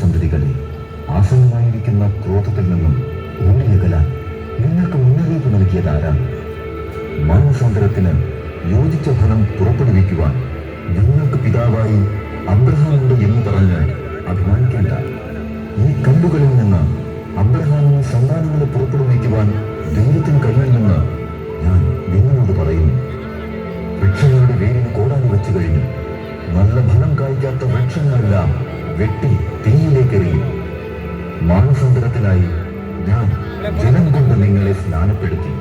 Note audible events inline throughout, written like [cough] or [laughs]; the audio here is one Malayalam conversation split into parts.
സന്തതികളെ ആസന്നമായിരിക്കുന്ന ക്രോധത്തിൽ നിന്നും ഓടിയകലാൻ നിങ്ങൾക്ക് മുന്നറിയിപ്പ് നൽകിയതാരാണ് മാനസാന്തരത്തിന് യോജിച്ച ഫലം പുറപ്പെടുവിക്കുവാൻ നിങ്ങൾക്ക് പിതാവായി അബ്രഹാമുണ്ട് എന്ന് പറഞ്ഞ് അഭിമാനിക്കേണ്ട. ഈ കമ്പുകളിൽ നിന്ന് അബ്രഹാമിന് സന്താനങ്ങളെ പുറപ്പെടുവിക്കുവാൻ ദൈവത്തിന് കഴിയുമെന്ന് ഞാൻ നിങ്ങളോട് പറയുന്നു. വൃക്ഷങ്ങളുടെ വേരിന് കോടാലി വെച്ചു കഴിഞ്ഞു. നല്ല ഫലം കായ്ക്കാത്ത വൃക്ഷങ്ങളെല്ലാം വെട്ടി തീയിലേക്ക് എറിയും മാനസാന്തരത്തിനായി ഞാൻ ജലം കൊണ്ട് നിങ്ങളെ സ്നാനപ്പെടുത്തി.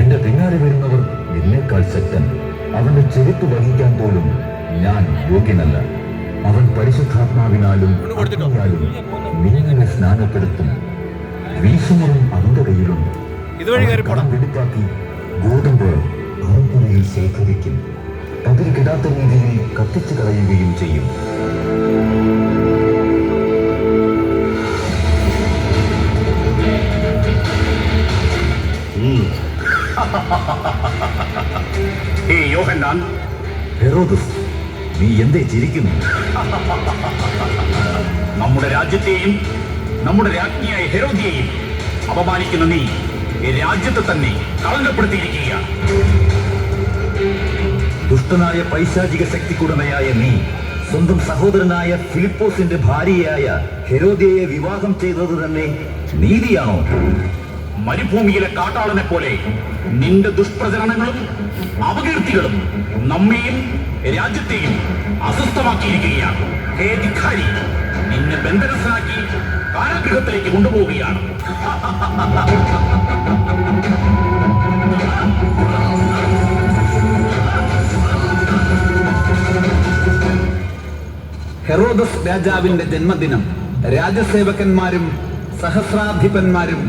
എന്റെ പിന്നാലെ വരുന്നവർ എന്നേക്കാൾ ശക്തൻ. അവന്റെ ചെരുപ്പ് വഹിക്കാൻ പോലും ഞാൻ യോഗ്യനല്ല. അവൻ പരിശുദ്ധാത്മാവിനാലും അഗ്നിയാലും നിങ്ങളെ സ്നാനപ്പെടുത്തും. വീശുമുറും അവന്റെ കയ്യിലും. കടം വെടിപ്പാക്കി ഗോതമ്പ് അറപ്പുരയിൽ ശേഖരിക്കും. പതിര് കിടാത്ത രീതിയിൽ കത്തിച്ചു കളയുകയും ചെയ്യും. [laughs] ഹേ യോഹന്നാൻ. ഹെറോദസ് നീ എന്തേ ചിരിക്കുന്നു? [laughs] നമ്മുടെ രാജ്യത്തെയും നമ്മുടെ രാജ്ഞിയായ ഹെരോദിയെയും അപമാനിക്കുന്ന നീ ഈ രാജ്യത്തെ തന്നെ കളങ്കപ്പെടുത്തിയിരിക്കുകയാണ്. ദുഷ്ടനായ പൈശാചിക ശക്തിക്കുടമയായ നീ സ്വന്തം സഹോദരനായ ഫിലിപ്പോസിന്റെ ഭാര്യയായ ഹെരോദിയെ വിവാഹം ചെയ്തത് തന്നെ നീതിയാണോ? മരുഭൂമിയിലെ കാട്ടാളനെ പോലെ നിന്റെ ദുഷ്പ്രചരണങ്ങളും അപകീർത്തികളും നമ്മെയും രാജ്യത്തെയും അസ്വസ്ഥമാക്കിയിരിക്കുകയാണ്. ഹേ ധിഖാരി നിന്നെ ബന്ധനസ്ഥനാക്കി കാരാഗൃഹത്തിലേക്ക് കൊണ്ടുപോവുകയാണ്. [laughs] ഹെറോദസ് രാജാവിന്റെ ജന്മദിനം. രാജസേവകന്മാരും സഹസ്രാധിപന്മാരും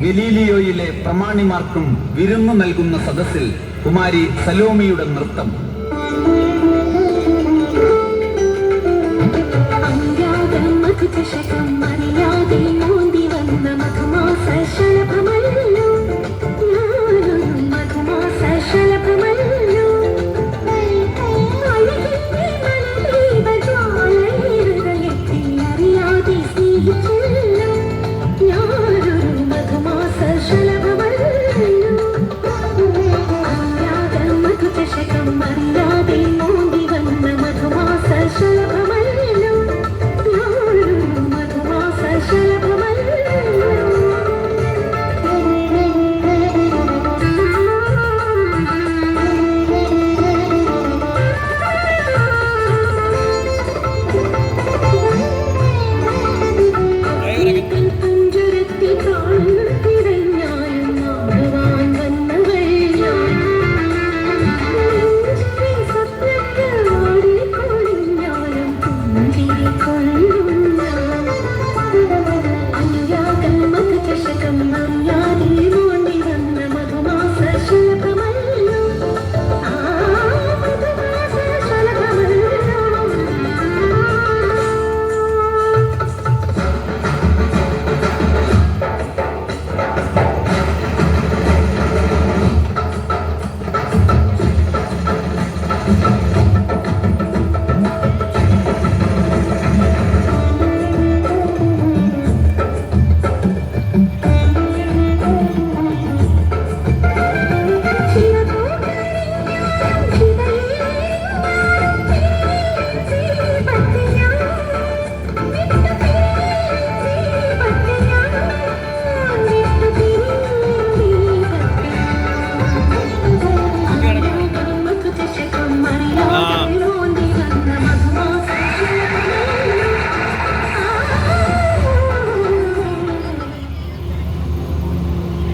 ഗലീലിയോയിലെ പ്രമാണിമാർക്കും വിരുന്നു നൽകുന്ന സദസ്സിൽ കുമാരി സലോമിയുടെ നൃത്തം. മധുചഷകം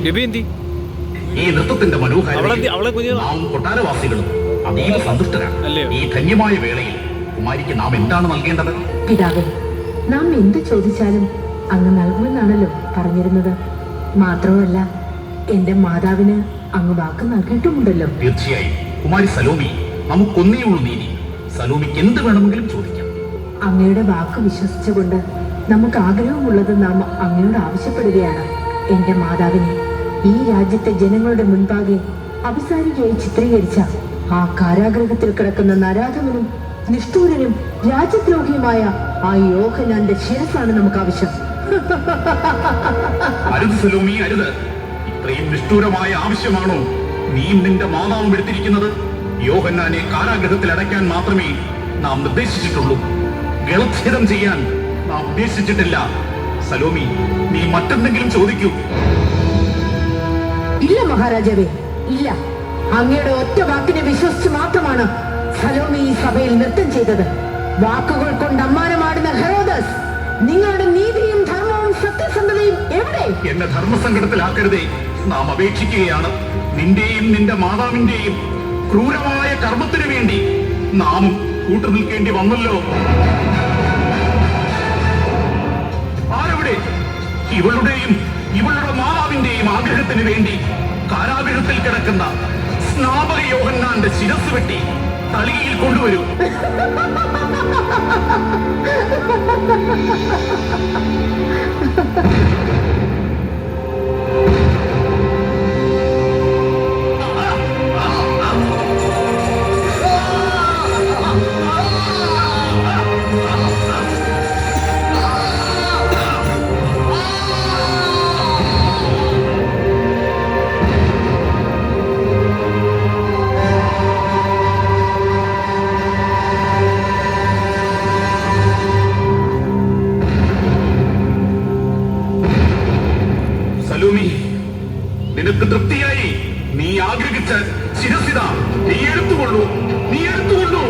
രവി എന്തി? ഈ നൃത്തത്തിന്റെ കൊട്ടാരവാസികളും അതീവ സന്തുഷ്ടരാണ്. ഈ ധന്യമായ വേളയിൽ കുമാരിക്ക് നാം എന്താണ് നൽകേണ്ടത്? പിതാവേ നാം എന്ത് ചോദിച്ചാലും അങ്ങ് നൽകുമെന്നാണല്ലോ പറഞ്ഞിരുന്നത്. മാത്രമല്ല എന്റെ മാതാവിന് അങ്ങ് വാക്ക് നൽകിയിട്ടുമുണ്ടല്ലോ. തീർച്ചയായും. കുമാരി സലോമി നമുക്കൊന്നേയുള്ളൂ നീതി. സലോമിക്ക് എന്ത് വേണമെങ്കിലും ചോദിക്കാം. അങ്ങയുടെ വാക്ക് വിശ്വസിച്ചുകൊണ്ട് നമുക്ക് ആഗ്രഹമുള്ളത് നാം അങ്ങയോട് ആവശ്യപ്പെടുകയാണ്. എന്റെ മാതാവിനെ ഈ രാജ്യത്തെ ജനങ്ങളുടെ മുൻപാകെ അഭിസാരികയായി ചിത്രീകരിച്ച ആ കാരാഗ്രഹത്തിൽ കിടക്കുന്ന നരാധവനും നിഷ്ഠൂരനും രാജ്യദ്രോഹിയുമായ ആ യോഹനാന്റെ ശിരസാണ് നമുക്ക് ആവശ്യം ഇത്രയും നിഷ്ഠൂരമായ ആവശ്യമാണോ നീ നിന്റെ മാതാവും എടുത്തിരിക്കുന്നത്? യോഹന്നാനെ കാരാഗ്രഹത്തിൽ അടയ്ക്കാൻ മാത്രമേ നാം നിർദ്ദേശിച്ചിട്ടുള്ളൂ. ഗളച്ഛേദം ചെയ്യാൻ നാം ഉദ്ദേശിച്ചിട്ടില്ല. സലോമി നീ മറ്റെന്തെങ്കിലും ചോദിക്കൂ. ഇല്ല മഹാരാജാവേ ഇല്ല. അങ്ങയുടെ ഒറ്റ വാക്കിനെ വിശ്വസിച്ച് മാത്രമാണ് സലോമി ഈ സഭയിൽ നൃത്തം ചെയ്തത്. വാക്കുകൾ കൊണ്ട് അമ്മാനമാടുന്ന ഹെറോദസ് നിങ്ങളുടെ നീതിയും ധർമ്മവും സത്യസന്ധതയും എവിടെ? എന്നെ ധർമ്മസങ്കടത്തിലാക്കരുതേ. നാം അപേക്ഷിക്കുകയാണ് നിന്റെയും നിന്റെ മാതാവിന്റെയും ക്രൂരമായ കർമ്മത്തിനു വേണ്ടി. നാമും കൂട്ടുനിൽക്കേണ്ടി വന്നല്ലോ. ആരവിടെ? ഇവളുടെയും ഇവളുടെ മാതാവിന്റെയും ആഗ്രഹത്തിന് വേണ്ടി കാരാഗ്രഹത്തിൽ കിടക്കുന്ന സ്നാപക യോഹന്നാന്റെ ശിരസ് വെട്ടി തളികയിൽ കൊണ്ടുവരൂ. സലൂമി [laughs] നിനക്ക് തൃപ്തിയായി. നീ ആഗ്രഹിച്ച ശിരസിത നീ എടുത്തുകൊള്ളൂ. നീ എടുത്തുകൊള്ളൂ.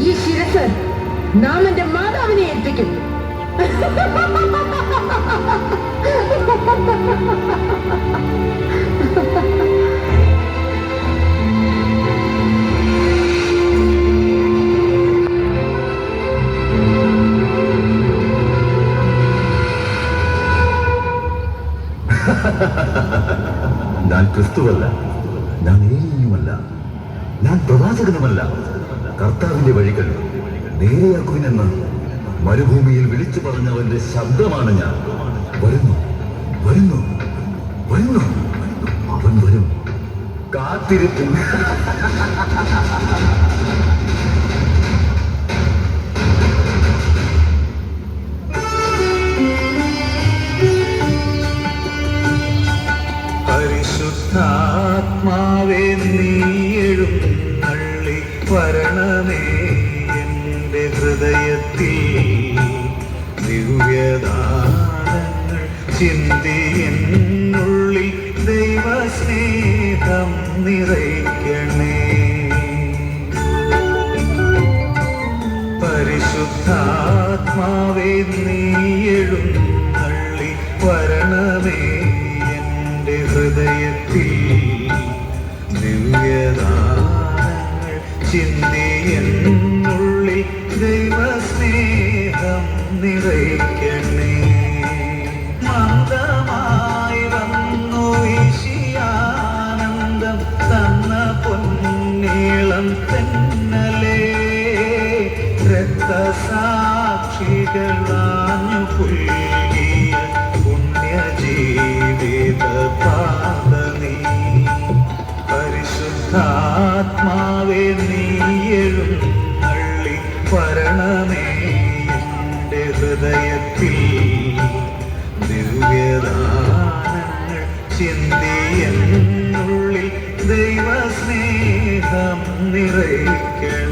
ഈ ശിരസ് നാം എന്റെ മാതാവിനെ ഏൽപ്പിക്കും. [laughs] [laughs] ഞാൻ ക്രിസ്തുവല്ല. ഞാൻ ഏലിയുമല്ല ഞാൻ പ്രവാചകനുമല്ല. കർത്താവിന്റെ വഴികൾ നേരെയാക്കുവിനെന്ന് മരുഭൂമിയിൽ വിളിച്ചു പറഞ്ഞവന്റെ ശബ്ദമാണ് ഞാൻ. വരുന്നു വരുന്നു വരുന്നു. അവൻ വരും. കാത്തിരിക്കും. [laughs] നള്ളി നിറയ്ക്കണേ. മന്ദമായി വന്നു വീശിയാനന്ദം തന്ന പൊന്നീളം തെന്നലേ. നള്ളി ദിവ്യദാനങ്ങൾ ചിന്തി എന്നുള്ളിൽ ദൈവസ്നേഹം നിറയ്ക്കണേ